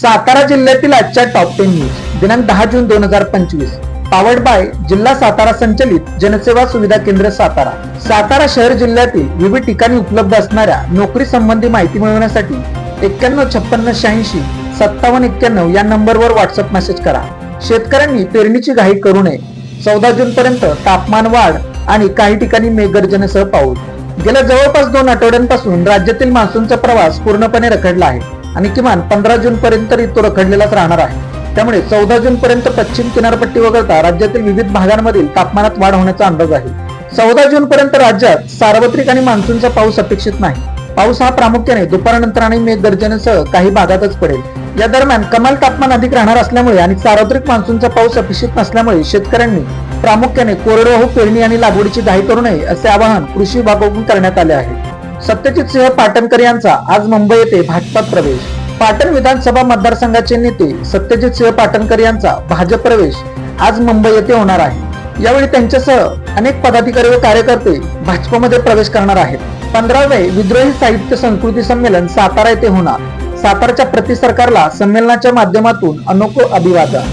सातारा जिल्ह्यातील आजच्या top ten news दिनांक दहा जून दोन हजार पंचवीस. पावर्ड बाय जिल्हा सातारा संचलित जनसेवा सुविधा केंद्र सातारा. सातारा शहर जिल्ह्यातील विविध ठिकाणी उपलब्ध असणाऱ्या नोकरी संबंधी माहिती मिळवण्यासाठी एक्क्याण्णव छप्पन्न शहाऐंशी सत्तावन्न एक्क्याण्णव या नंबरवर व्हॉट्सअप मेसेज करा. शेतकऱ्यांनी पेरणीची घाई करू नये. चौदा जून पर्यंत तापमान वाढ आणि काही ठिकाणी मेघगर्जनेसह पाऊस. गेल्या जवळपास दोन आठवड्यांपासून राज्यातील मान्सूनचा प्रवास पूर्णपणे रखडला आहे. आणि किमान पंधरा जून पर्यंत तरी तो रखडलेलाच राहणार आहे. त्यामुळे चौदा जून पर्यंत पश्चिम किनारपट्टी वगळता राज्यातील विविध भागांमधील तापमानात वाढ होण्याचा अंदाज आहे. चौदा जून पर्यंत राज्यात सार्वत्रिक आणि मान्सूनचा पाऊस अपेक्षित नाही. पाऊस हा प्रामुख्याने दुपारनंतर आणि मेघगर्जनेसह काही भागातच पडेल. या दरम्यान कमाल तापमान अधिक राहणार असल्यामुळे आणि सार्वत्रिक मान्सूनचा पाऊस अपेक्षित नसल्यामुळे शेतकऱ्यांनी प्रामुख्याने कोरडवाहू पेरणी आणि लागवडीची घाई करू नये असे आवाहन कृषी विभागाकडून करण्यात आले आहे. सत्यजित सिंह पाटणकर यांचा आज मुंबई येथे भाजपात प्रवेश. पाटण विधानसभा मतदारसंघाचे नेते सत्यजित सिंह पाटणकर यांचा भाजप प्रवेश आज मुंबई येथे होणार आहे. यावेळी त्यांच्यासह अनेक पदाधिकारी व कार्यकर्ते भाजपमध्ये प्रवेश करणार आहेत. पंधरावे विद्रोही साहित्य संस्कृती संमेलन सातारा येथे होणार. साताराच्या प्रति सरकारला संमेलनाच्या माध्यमातून अनोखो अभिवादन.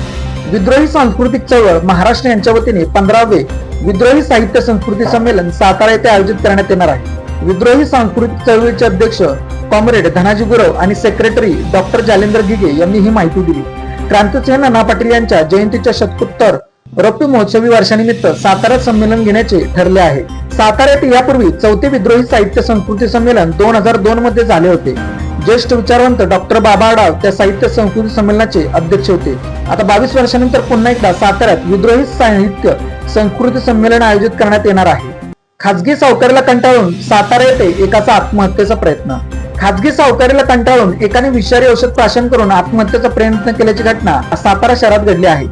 विद्रोही सांस्कृतिक चळवळ महाराष्ट्र यांच्या वतीने पंधरावे विद्रोही साहित्य संस्कृती संमेलन सातारा येथे आयोजित करण्यात येणार आहे. विद्रोही सांस्कृतिक चळवळीचे अध्यक्ष कॉम्रेड धनाजी गुरव आणि सेक्रेटरी डॉक्टर जालेंद्र गिगे यांनी ही माहिती दिली. क्रांतिसिंह नाना पाटील यांच्या जयंतीच्या शतकोत्तर रौप्य महोत्सवी वर्षानिमित्त साताऱ्यात संमेलन घेण्याचे ठरले आहे. साताऱ्यात यापूर्वी चौथे विद्रोही साहित्य संस्कृती संमेलन दोन हजार दोन मध्ये झाले होते. ज्येष्ठ विचारवंत डॉक्टर बाबा आडाव त्या साहित्य संस्कृती संमेलनाचे अध्यक्ष होते. आता बावीस वर्षानंतर पुन्हा एकदा साताऱ्यात विद्रोही साहित्य संस्कृती संमेलन आयोजित करण्यात येणार आहे. खाजगी सावकारीला कंटाळून सातारा येथे एकाचा आत्महत्येचा प्रयत्न. खाजगी सावकारीला कंटाळून एकाने विषारी औषध प्राशन करून आत्महत्येचा प्रयत्न केल्याची घटना सातारा शहरात घडली आहे.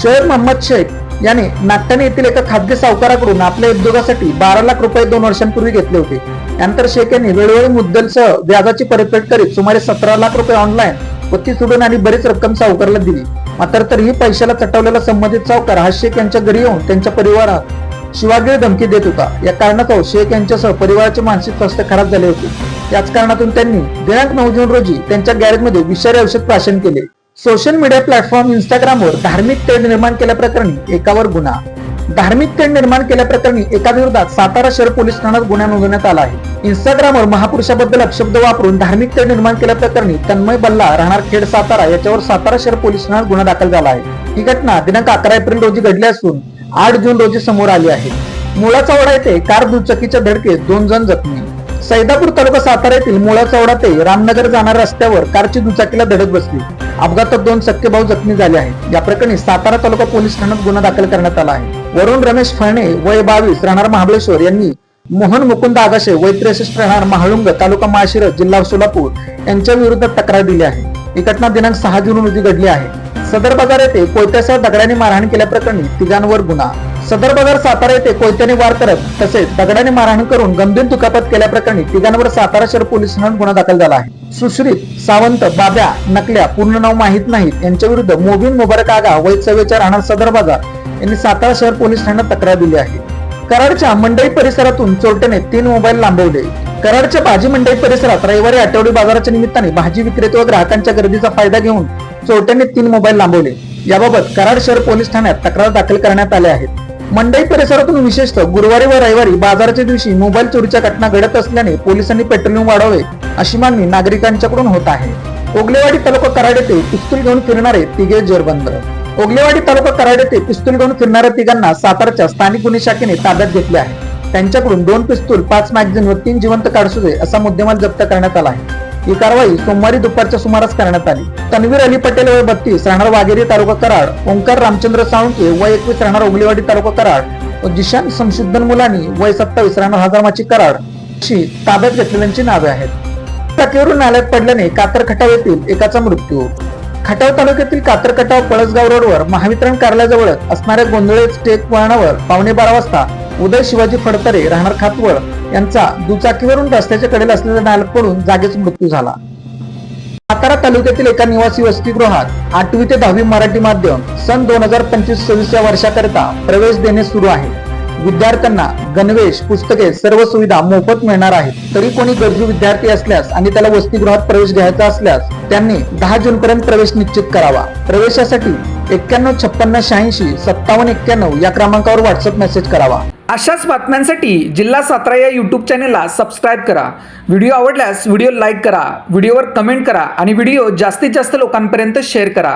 शोएब मोहम्मद शेख याने नागठाणे येथील एका खाजगी सावकाराकडून आपल्या उद्योगासाठी बारा लाख रुपये दोन वर्षांपूर्वी घेतले होते. त्यानंतर शेख यांनी वेळोवेळी मुद्दलसह व्याजाची परतफेड करीत सुमारे सतरा लाख रुपये ऑनलाईन व ती सोडून आणि बरीच रक्कम सावकारला दिली. मात्र तरीही पैशाला चटवलेला संबंधित सावकार हा शेख यांच्या घरी येऊन त्यांच्या परिवारात शिवागिरी धमकी देत होता. या कारणास्तव शेख यांच्यासह परिवाराचे मानसिक स्वास्थ्य खराब झाले होते. याच कारणातून त्यांनी दिनांक नऊ जून रोजी त्यांच्या गॅरेजमध्ये विषारी औषध प्राशन केले. सोशल मीडिया प्लॅटफॉर्म इंस्टाग्रामवर धार्मिक तेढ निर्माण केल्याप्रकरणी एकावर गुन्हा. धार्मिक तेढ निर्माण केल्याप्रकरणी एका विरोधात सातारा शहर पोलीस ठाण्यात गुन्हा नोंदवण्यात आला आहे. इंस्टाग्रामवर महापुरुषाबद्दल अपशब्द वापरून धार्मिक तेढ निर्माण केल्याप्रकरणी तन्मय बल्ला राहणार खेड सातारा याच्यावर सातारा शहर पोलीस ठाण्यात गुन्हा दाखल झाला आहे. ही घटना दिनांक अकरा एप्रिल रोजी घडली असून आठ जून रोजी समोर आली आहे. मुळा चौडा येथे कार दुचाकीच्या धडकेत दोन जण जखमी. सैदापूर तालुका सातारा येथील मुळा चौडा ते रामनगर जाणाऱ्या रस्त्यावर कारची दुचाकीला धडक बसली. अपघातात दोन सख्खे भाऊ जखमी झाले आहेत. या प्रकरणी सातारा तालुका पोलीस ठाण्यात गुन्हा दाखल करण्यात आला आहे. वरुण रमेश फळणे वय बावीस राहणार महाबळेश्वर यांनी मोहन मुकुंद आगाशे वय त्रेसष्ट राहणार महाळुंग तालुका माळशिरस जिल्हा सोलापूर यांच्या विरुद्ध तक्रार दिली आहे. ही घटना दिनांक सहा जून रोजी घडली आहे. सदर बाजार येथे कोयत्यासह दगडाने मारहाण केल्याप्रकरणी तिघांवर गुन्हा. सदर बाजार सातारा येथे कोयत्याने वार करत तसेच दगडाने मारहाण करून गंभीर दुखापत केल्याप्रकरणी तिघांवर सातारा शहर पोलीस ठाण्यात गुन्हा दाखल झाला आहे. सुश्रीत सावंत बाब्या नकल्या पूर्ण नाव माहीत नाहीत यांच्या विरुद्ध मोबिन मुबारक आगा वय राहणार सदर बाजार यांनी सातारा शहर पोलीस ठाण्यात तक्रार दिली आहे. कराडच्या मंडई परिसरातून चोरट्याने तीन मोबाईल लांबवले. कराडच्या भाजी मंडई परिसरात रविवारी आठवडी बाजाराच्या निमित्ताने भाजी विक्रेते व ग्राहकांच्या गर्दीचा फायदा घेऊन चोरट्याने तीन मोबाईल लांबवले. याबाबत कराड शहर पोलीस ठाण्यात तक्रार दाखल करण्यात आल्या आहेत. मंडई परिसरातून विशेषतः गुरुवारी व रविवारी बाजाराच्या दिवशी मोबाईल चोरीच्या घटना घडत असल्याने पोलिसांनी पेट्रोलिंग वाढवावे अशी मागणी नागरिकांच्याकडून होत आहे. ओगलेवाडी तालुका कराड येथे पिस्तूल घेऊन फिरणारे तिघे जेरबंद. ओगलेवाडी तालुका कराड येथे पिस्तूल घेऊन फिरणाऱ्या तिघांना सातारच्या स्थानिक गुन्हे शाखेने ताब्यात घेतले आहे. त्यांच्याकडून दोन पिस्तूल पाच मॅगझिन व तीन जिवंत काडसुदे असा मुद्देमाल जप्त करण्यात आला आहे. ही कारवाई सोमवारी दुपारच्या सुमारास करण्यात आली. तन्वीर अली पटेल वय बत्तीस राहणार वाघेरी तालुका कराड ओंकार रामचंद्र साळुंके वय एकवीस राहणार उगलेवाडी तालुका कराड व जिशान संशुद्धन मुलानी वय सत्तावीस राहणार हजारमाची कराड अशी ताब्यात घेतलेल्यांची नावे आहेत. टाकेवरून नाल्यात पडल्याने कातर खटाव येथील एकाचा मृत्यू. खटाव तालुक्यातील कातर खटाव पळसगाव रोडवर महावितरण कार्यालयाजवळ असणाऱ्या गोंधळे स्टेक वळणावर पावणे बारा वाजता उदय शिवाजी फडतरे राहणार खातवळ यांचा दुचाकीवरून रस्त्याच्या कडेला असलेल्या नाल्यात पडून जागीच मृत्यू झाला. सातारा तालुक्यातील एका निवासी वसतिगृहात आठवी ते दहावी मराठी माध्यम सन दोन हजार पंचवीस सव्वीस या वर्षाकरिता प्रवेश देणे सुरू आहे. विद्यार्थ्यांना गणवेश पुस्तके सर्व सुविधा मोफत मिळणार आहेत. तरी कोणी गरजू विद्यार्थी असल्यास आणि त्याला वसतिगृहात प्रवेश घ्यायचा असल्यास त्यांनी दहा जून पर्यंत प्रवेश निश्चित करावा. प्रवेशासाठी एक्क्याण्णव छप्पन्न शहाऐंशी सत्तावन्न एक्क्याण्णव या क्रमांकावर व्हॉट्सअप मेसेज करावा. अशाच बातम्यांसाठी जिल्हा सातारा या यूट्यूब चॅनेलला सबस्क्राईब करा. व्हिडिओ आवडल्यास व्हिडिओ लाईक करा व्हिडिओवर कमेंट करा आणि व्हिडिओ जास्तीत जास्त लोकांपर्यंत शेअर करा.